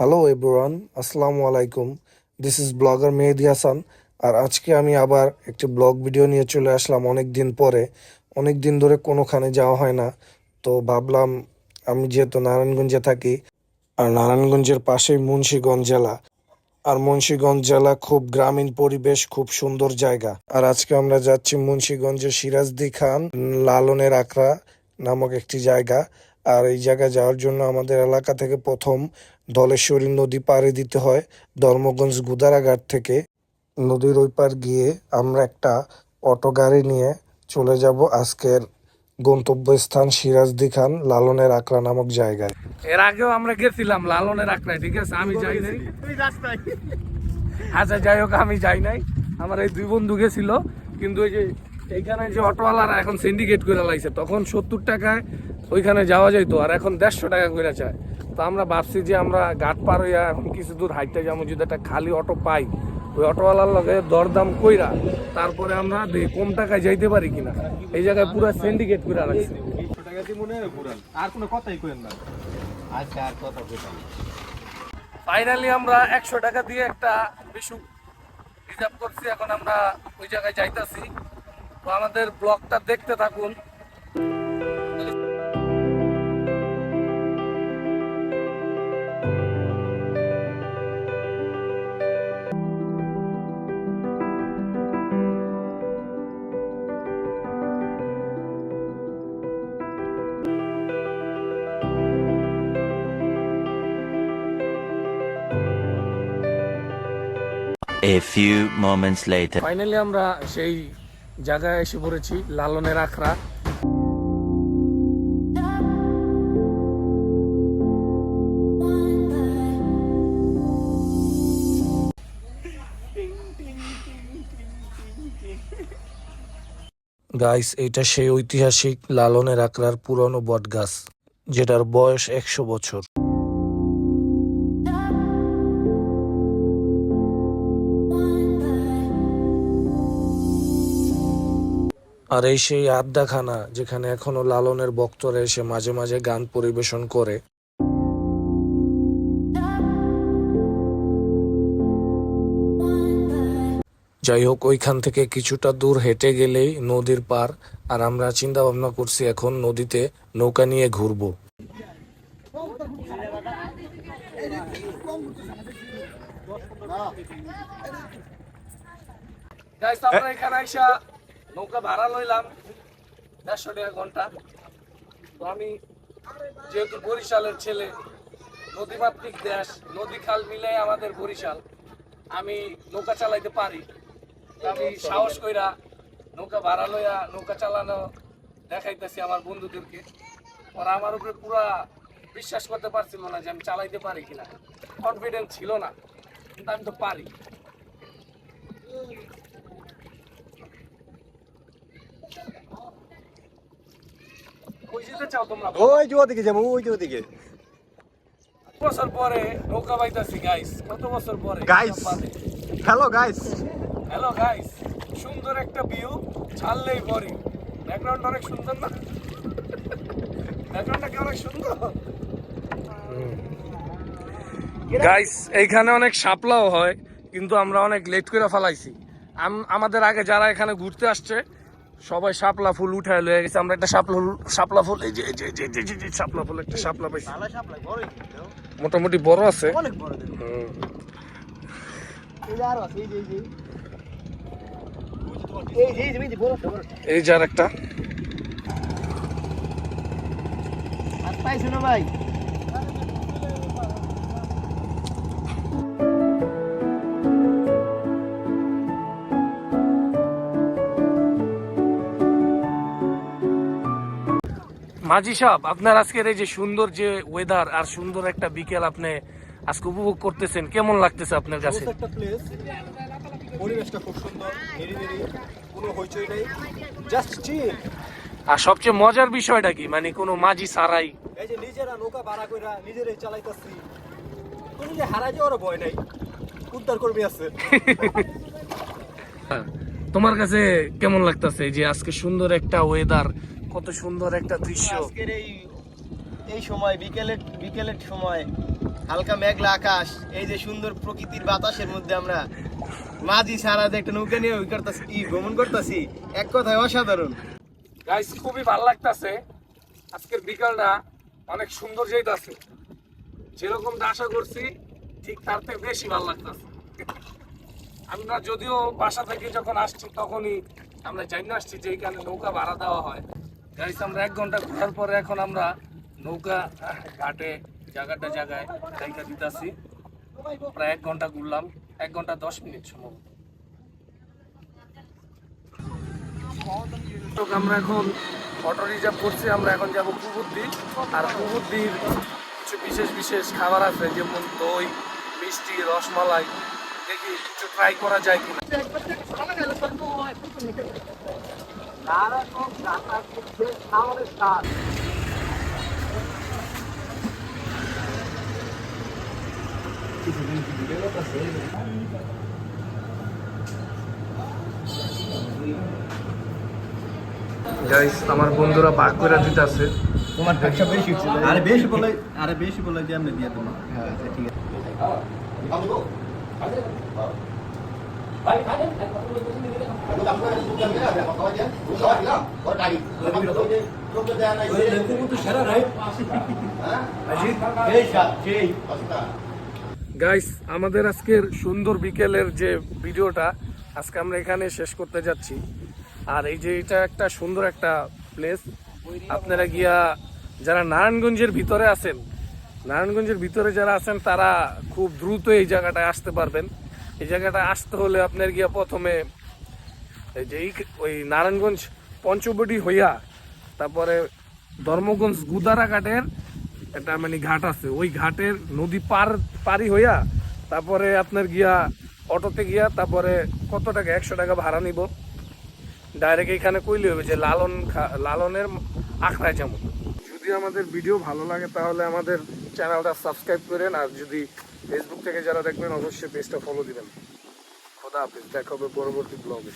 Hello everyone আসসালামু আলাইকুম this is blogger Mehedi Hasan আর আজকে আমি আবার একটি ব্লগ ভিডিও নিয়ে চলে আসলাম অনেক দিন পরে। অনেক দিন ধরে কোনোখানে যাওয়া হয় না। তো ভাবলাম, আমি যেহেতু নারায়ণগঞ্জে থাকি, আর নারায়ণগঞ্জের পাশেই মুন্সীগঞ্জ জেলা। আর মুন্সীগঞ্জ জেলা খুব গ্রামীণ পরিবেশ, খুব সুন্দর জায়গা। আর আজকে আমরা যাচ্ছি মুন্সিগঞ্জের সিরাজদি খান, লালনের আখড়া নামক একটি জায়গা। আর এই জায়গা যাওয়ার জন্য আমাদের এলাকা থেকে প্রথম ধলেশ্বরী নদী পাড়ি দিতে হয় ধর্মগঞ্জ গুদারাঘাট থেকে। নদীর ওই পার গিয়ে আমরা একটা অটো গাড়ি নিয়ে চলে যাব আজকের গন্তব্যস্থান সিরাজদি খান লালনের আকরা নামক জায়গায়। এর আগেও আমরা গেছিলাম লালনের আখড়ায় ঠিক আছে? আমি যাই নাই। আচ্ছা যাই হোক, আমি যাই নাই। আমার এই দুই বন্ধু গেছিল, কিন্তু ওই যে এইখানে যে অটোওয়ালারা এখন সিন্ডিকেট করে লাইছে, তখন সত্তর টাকায় ওইখানে যাওয়া যাইতো, আর এখন দেড়শো টাকা করে চায়। তো আমরা ভাবছি যে আমরা ঘাট পার হইয়া এখন কিছু দূর হাইটে যাব, যদি একটা খালি অটো পাই। ওই অটোওয়ালার লগে দরদাম কইরা তারপরে আমরা কম টাকায় যাইতে পারি কিনা। এই জায়গায় পুরো সিন্ডিকেট করে রাখছে। আর কোনো কথাই কইেন না। আচ্ছা আর কথা ফাইনালি আমরা একশো টাকা দিয়ে একটা বিশু রিজার্ভ করছি এখন আমরা ওই জায়গায় যাইতাছি। তো আমাদের ব্লগটা দেখতে থাকুন। A few moments later. Finally আমরা সেই জায়গায় এসে পড়েছি লালনের আখড়া গাইস এটা সেই ঐতিহাসিক লালনের আকরার পুরনো বটগাছ যেটার বয়স একশো বছর আর এই সেই আড্ডাখানা যেখানে এখনও লালনের ভক্তরা এসে মাঝে মাঝে গান পরিবেশন করে। যাই হোক, ওইখান থেকে কিছুটা দূর হেঁটে গেলেই নদীর পার, আর আমরা চিন্তা ভাবনা করছি এখন নদীতে নৌকা নিয়ে ঘুরবো। আমরা এখানে নৌকা ভাড়া লইলাম দেড়শো টাকা ঘণ্টা। তো আমি যেহেতু বরিশালের ছেলে, নদীমাতৃক দেশ, নদী খাল মিলে আমাদের বরিশাল, আমি নৌকা চালাইতে পারি। আমি সাহস কইরা নৌকা ভাড়া লইয়া নৌকা চালানো দেখাইতেছি আমার বন্ধুদেরকে। ওরা আমার উপরে পুরা বিশ্বাস করতে পারছিল না যে আমি চালাইতে পারি কিনা। কনফিডেন্স ছিল না, কিন্তু আমি তো পারি কই যেতে চাও তোমরা? ওই যে ওদিকে যাব ওই যে ওদিকে। কত বছর পরে নৌকা বাইতাছি গাইস কত বছর পরে? Guys. Hello guys hello guys সুন্দর একটা ভিউ ছাড়লেই পরি ব্যাকগ্রাউন্ড অনেক সুন্দর না? ব্যাকগ্রাউন্ডটা কি অনেক সুন্দর? গাইস এইখানে অনেক শাপলাও হয় কিন্তু আমরা অনেক লেট করে ফেলাইছি। আম- আমাদের আগে যারা এখানে ঘুরতে আসছে সবাই শাপলা ফুল উঠায় লয়ে গেছে। আমরা একটা শাপলা ফুল শাপলা ফুল এই যে এই যে এই যে, এই যে, যে, শাপলা ফুল একটা শাপলা পাইছি। মোটামুটি বড় আছে। অনেক বড়। এই যে আরও আছে মাঝি সাহেব আপনার আজকের এই যে সুন্দর যে ওয়েদার আর সুন্দর একটা বিকেল আপনি আজকে উপভোগ করতেছেন কেমন লাগতেছে আপনার কাছে? একটা প্লেস পরিবেশটা খুব সুন্দর নিরিবিলি কোনো হইচই নেই জাস্ট চিল আর সবচেয়ে মজার বিষয়টা কি? মানে কোনো মাঝি সারাই এই যে নিজেরা নৌকা ভাড়া কইরা নিজেরাই চালাইতাছি কোনো যে হারা যাওয়ার ভয় নাই খুদ উদ্ধার কর্মী আছে। তোমার কাছে কেমন লাগতেছে যে আজকে সুন্দর একটা ওয়েদার কত সুন্দর একটা দৃশ্য। আজকের এই এই সময় বিকেলের বিকেলের সময় হালকা মেঘলা আকাশ এই যে সুন্দর প্রকৃতির বাতাসের মধ্যে আমরা মাঝি সারা একটা নৌকা নিয়ে ওই করতাছি ই ভ্রমণ করতেছি। এক কথায় অসাধারণ। গাইস খুবই ভালো লাগতাছে। আজকের বিকালটা অনেক সুন্দর যাইতাছে। যেরকমটা আশা করছি ঠিক তার থেকে বেশি ভালো লাগতাছে। আমরা যদিও বাসা থেকে যখন আসছি তখনই আমরা জানি আসছি যে এখানে নৌকা ভাড়া দেওয়া হয়। গাইস আমরা এক ঘণ্টা ঘোরার পরে এখন আমরা নৌকা, ঘাটে, জায়গাটা জায়গায় জায়গা দিতেছি। প্রায় এক ঘণ্টা ঘুরলাম, এক ঘণ্টা দশ মিনিট সম্ভবত আমরা এখন অটো রিজার্ভ করছি, আমরা এখন যাব কুবুদ্দি। আর কুবুদ্দির কিছু বিশেষ বিশেষ খাবার আছে, যেমন দই, মিষ্টি, রসমালাই। দেখি কিছু ট্রাই করা যায় কিনা। গাইস আমার বন্ধুরা ভাগ করে দিতেছে। তোমার ব্যবসা বেশি আরে বেশি বলে আরে বেশি বলে যে আমি দিয়ে দেবো। হ্যাঁ ঠিক আছে। গাইস আমাদের আজকের সুন্দর বিকেলের যে ভিডিওটা আজকে আমরা এখানে শেষ করতে যাচ্ছি আর এই যে এটা একটা সুন্দর একটা প্লেস আপনারা গিয়া যারা নারায়ণগঞ্জের ভিতরে আছেন নারায়ণগঞ্জের ভিতরে যারা আছেন তারা খুব দ্রুত এই জায়গাটায় আসতে পারবেন এই জায়গাটা আসতে হলে আপনার গিয়া প্রথমে এই যে ওই নারায়ণগঞ্জ পঞ্চবটি হইয়া তারপরে ধর্মগঞ্জ গুদারা ঘাটের একটা মানে ঘাট আছে। ওই ঘাটের নদী পার পারি হইয়া তারপরে আপনার গিয়া অটোতে গিয়া তারপরে কত টাকা? একশো টাকা ভাড়া নিব। ডাইরেক্ট এখানে কইলে হবে যে লালন লালনের আখড়ায় যেমন যদি আমাদের ভিডিও ভালো লাগে তাহলে আমাদের চ্যানেলটা সাবস্ক্রাইব করেন আর যদি ফেসবুক থেকে যারা দেখবেন অবশ্যই পেজটা ফলো দিবেন। খোদা হাফিজ দেখা হবে পরবর্তী ব্লগে